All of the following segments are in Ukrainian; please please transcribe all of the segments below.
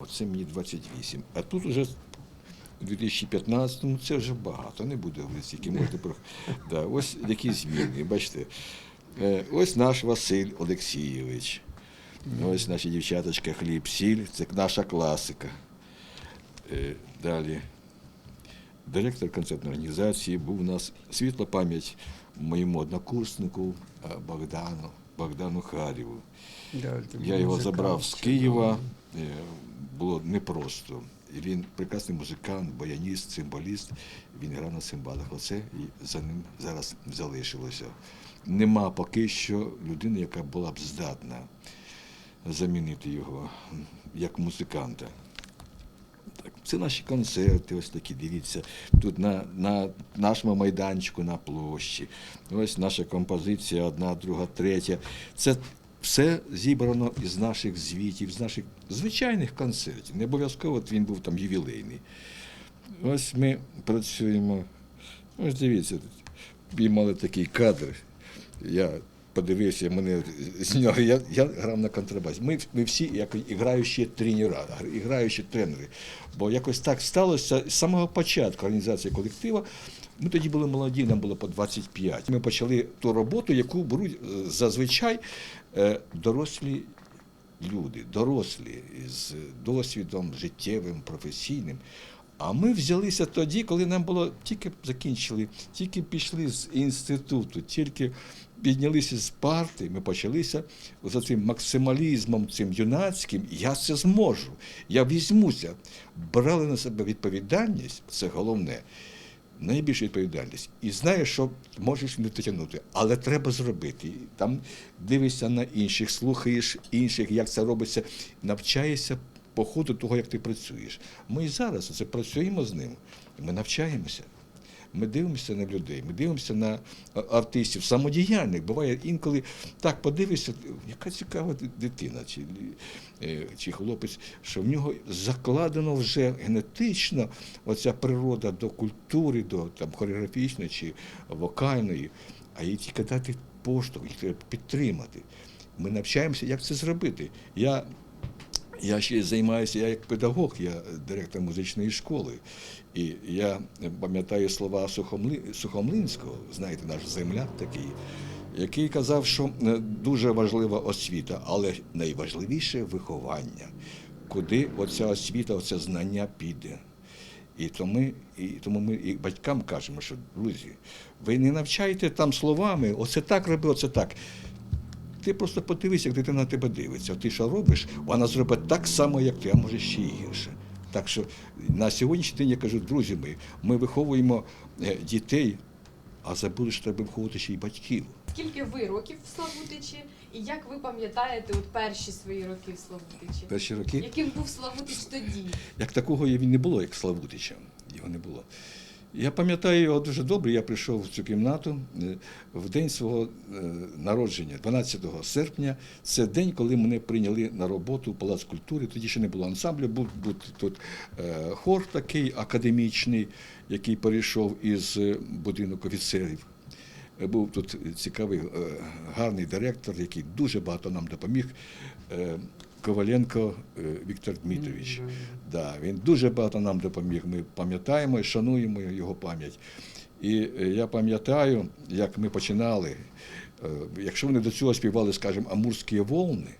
Оце мені 28. А тут уже у 2015-му це вже багато, не буде скільки можна про. Да, ось які зміни, бачите. Е, Ось наш Василь Олексійович. Ось наші дівчаточка хліб, сіль, це наша класика. Е, Далі. Директор концертної організації був у нас світла пам'ять моєму однокурснику е, Богдану, Богдану Харєву. Да, Я його забрав з. Києва. Е, Було непросто. І він прекрасний музикант, баяніст, цимбаліст. Він грав на цимбалах. Оце і за ним зараз залишилося. Нема поки що людини, яка була б здатна замінити його як музиканта. Так, це наші концерти, ось такі, дивіться. Тут на, на нашому майданчику на площі. Ось наша композиція, одна, друга, третя. Це все зібрано із наших звітів, з наших звичайних концертів. Не обов'язково він був там ювілейний. Ось ми працюємо. Ось дивіться, піймали такий кадр. Я подивився, мене нього. Я, я грав на контрабасі. Ми, ми всі як іграючі тренера, іграючі тренери. Бо якось так сталося з самого початку організації колектива. Ми тоді були молоді, нам було по 25. Ми почали ту роботу, яку беруть е, зазвичай е, дорослі люди, дорослі з досвідом життєвим, професійним. А ми взялися тоді, коли нам було тільки закінчили, тільки пішли з інституту, тільки піднялися з парти, ми почалися за цим максималізмом, цим юнацьким. Я це зможу. Я візьмуся. Брали на себе відповідальність, це головне найбільшу відповідальність. І знаєш, що можеш не дотягнути, але треба зробити. Там дивишся на інших, слухаєш інших, як це робиться, навчаєшся по ходу того, як ти працюєш. Ми і зараз це працюємо з ним, ми навчаємося. Ми дивимося на людей, ми дивимося на артистів, самодіяльних. Буває інколи так подивишся, яка цікава дитина чи, е, чи хлопець, що в нього закладено вже генетично оця природа до культури, до там, хореографічної чи вокальної, а їй тільки дати поштовх, їх треба підтримати. Ми навчаємося, як це зробити. Я я ще займаюся я як педагог, я директор музичної школи. І я пам'ятаю слова Сухомлинського, знаєте, наш земляк такий, який казав, що е, дуже важлива освіта, але найважливіше виховання, куди оця освіта, оце знання піде. І тому, і тому ми і батькам кажемо, що друзі, ви не навчайте там словами, оце так роби, оце так. Ти просто подивись, як дитина на тебе дивиться. Ти що робиш, вона зробить так само, як ти, а може ще й гірше. Так що на сьогоднішній день я кажу, друзі мої, ми виховуємо е, дітей, а забули, що треба виховувати ще й батьків. Скільки ви років в Славутичі, і як ви пам'ятаєте от перші свої роки в Славутичі? Перші роки, Яким був Славутич тоді? як такого і не було, як Славутича. Його не було. Я пам'ятаю його дуже добре. Я прийшов в цю кімнату е, в день свого е, народження, 12 серпня. Це день, коли мене прийняли на роботу в Палац культури. Тоді ще не було ансамблю, був, був тут е, хор такий академічний, який перейшов із будинок офіцерів. Був тут цікавий, гарний директор, який дуже багато нам допоміг. Коваленко е, Віктор Дмитрович. Да, він дуже багато нам допоміг. Ми пам'ятаємо і шануємо його пам'ять. І е, я пам'ятаю, як ми починали. е, Якщо вони до цього співали, скажімо, Амурські волни,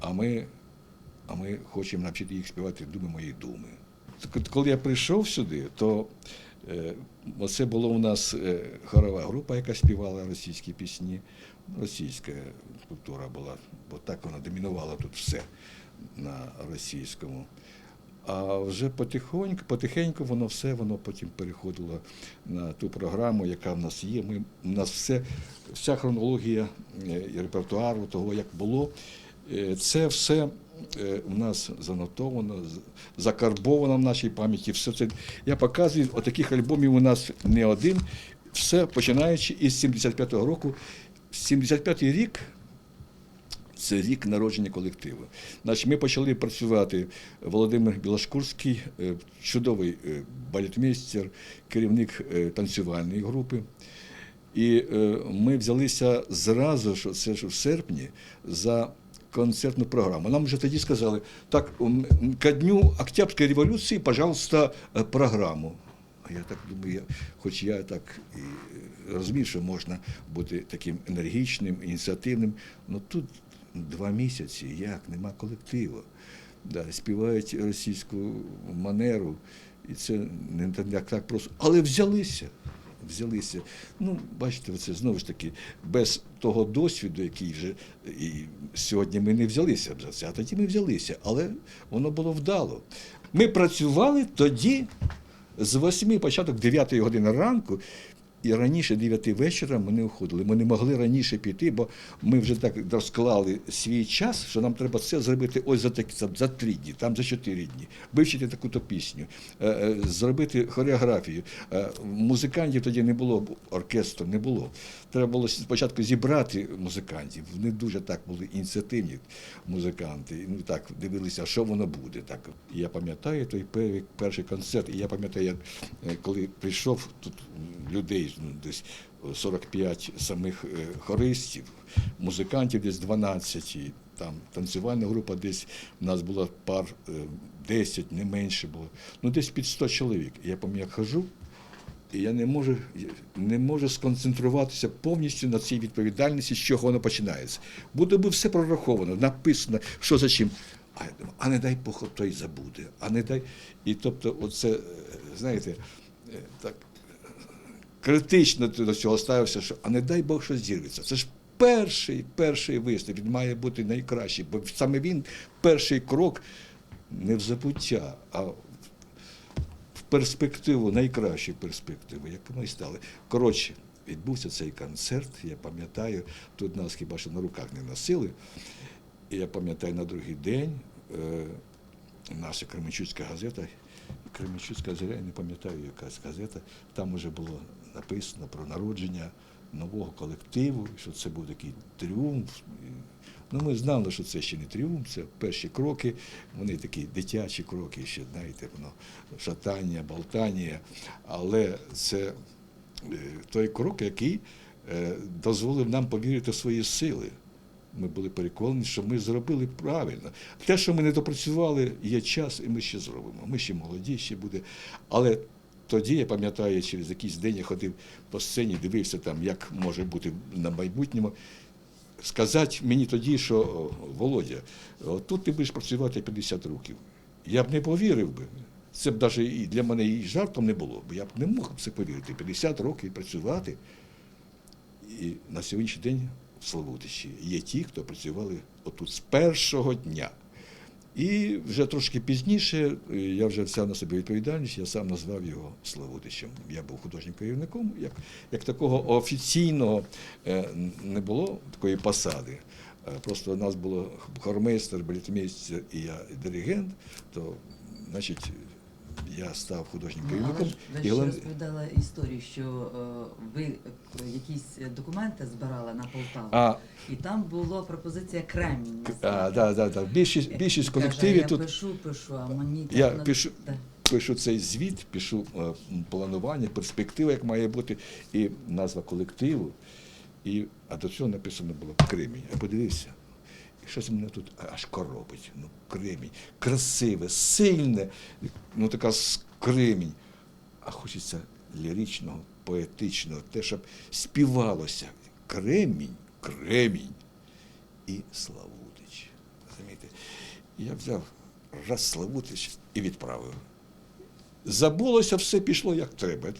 а ми, а ми хочемо навчити їх співати думи мої думи. Коли я прийшов сюди, то оце була у нас е, хорова група, яка співала російські пісні. Російська культура була, бо так вона домінувала тут все на російському. А вже потихоньку, потихеньку воно все воно потім переходило на ту програму, яка в нас є. Ми, у нас все, вся хронологія е, і репертуару того, як було, е, це все е, у нас занотовано, закарбовано в нашій пам'яті. Все це я показую, отаких альбомів у нас не один. Все починаючи із 75-го року. 75-й рік це рік народження колективу. Значить, ми почали працювати. Володимир Білошкурський, е, чудовий е, балетмейстер, керівник е, танцювальної групи. І е, ми взялися зразу, що це ж в серпні, за концертну програму. Нам вже тоді сказали, так, ко дню Октябрьської революції, пожалуйста, е, програму. А я так думаю, я, хоч я так і е, розумію, що можна бути таким енергічним, ініціативним, але тут два місяці, як, нема колективу. Да, співають російську манеру, і це не так просто. Але взялися. Взялися. Ну, бачите, це знову ж таки, без того досвіду, який вже і сьогодні ми не взялися б за це, а тоді ми взялися. Але воно було вдало. Ми працювали тоді з 8 початок 9 години ранку, і раніше 9 вечора ми не уходили. Ми не могли раніше піти, бо ми вже так розклали свій час, що нам треба це зробити ось за такі за, за три дні, там за чотири дні, вивчити таку-то пісню, е, е, зробити хореографію. Е, музикантів тоді не було, оркестру не було. Треба було спочатку зібрати музикантів. Вони дуже так були ініціативні музиканти. Ну так дивилися, що воно буде. Так я пам'ятаю той перший, концерт. І я пам'ятаю, як коли прийшов тут людей, десь 45 самих е, хористів, музикантів десь 12, там танцювальна група десь у нас було пар е, 10, не менше було. Ну десь під 100 чоловік. Я пам'ятаю, як хожу. І я не можу, не можу сконцентруватися повністю на цій відповідальності, з чого воно починається. Буде би все прораховано, написано, що за чим. А а не дай Бог, той забуде, а не дай. І тобто, оце, е, знаєте, е, так е, критично ти до цього ставився, що а не дай Бог, що зірветься. Це ж перший, перший виступ, він має бути найкращий, бо саме він перший крок не в забуття, а в перспективу, найкращу перспективу, як ми стали. Коротше, відбувся цей концерт, я пам'ятаю, тут нас хіба що на руках не носили. І я пам'ятаю на другий день е, наша Кременчуцька газета, Кременчуцька газета, я не пам'ятаю, якась газета, там вже було написано про народження нового колективу, що це був такий тріумф. Ну, ми знали, що це ще не тріумф, це перші кроки, вони такі дитячі кроки, ще, знаєте, воно шатання, болтання, але це е, той крок, який е, дозволив нам повірити в свої сили. Ми були переконані, що ми зробили правильно. Те, що ми не допрацювали, є час, і ми ще зробимо. Ми ще молоді, ще буде. Але тоді, я пам'ятаю, через якийсь день я ходив по сцені, дивився там, як може бути на майбутньому. Сказати мені тоді, що Володя, тут ти будеш працювати 50 років. Я б не повірив би. Це б навіть і для мене і жартом не було, бо я б не мог це повірити. 50 років працювати. І на сьогоднішній день в Славутичі є ті, хто працювали отут з першого дня. І вже трошки пізніше е, я вже взяв на себе відповідальність, я сам назвав його Славутичем. Я був художнім керівником, як, як такого офіційного е, не було такої посади. Е, Просто у нас було хормейстер, балітмейстер і я диригент, то значить я став художнім Ну, керівником. але ж ви і ще головне- розповідала історію, що е, ви е, якісь документи збирали на Полтаву, А, і там була пропозиція Кремінь. а, да, да, да. Більшість, більшість Каже, колективів я тут пишу, пишу, а мені Я так, пишу- да. пишу цей звіт, пишу е, планування, перспектива, як має бути, і назва колективу. І, а до цього написано було Кремінь. Я подивився. І щось мене тут аж коробить. Ну, Кремінь. Красиве, сильне, ну така Кремінь. А хочеться ліричного, поетичного, те, щоб співалося. Кремінь, Кремінь і Славутич. Розумієте? Я взяв раз Славутич і відправив. Забулося, все пішло як треба.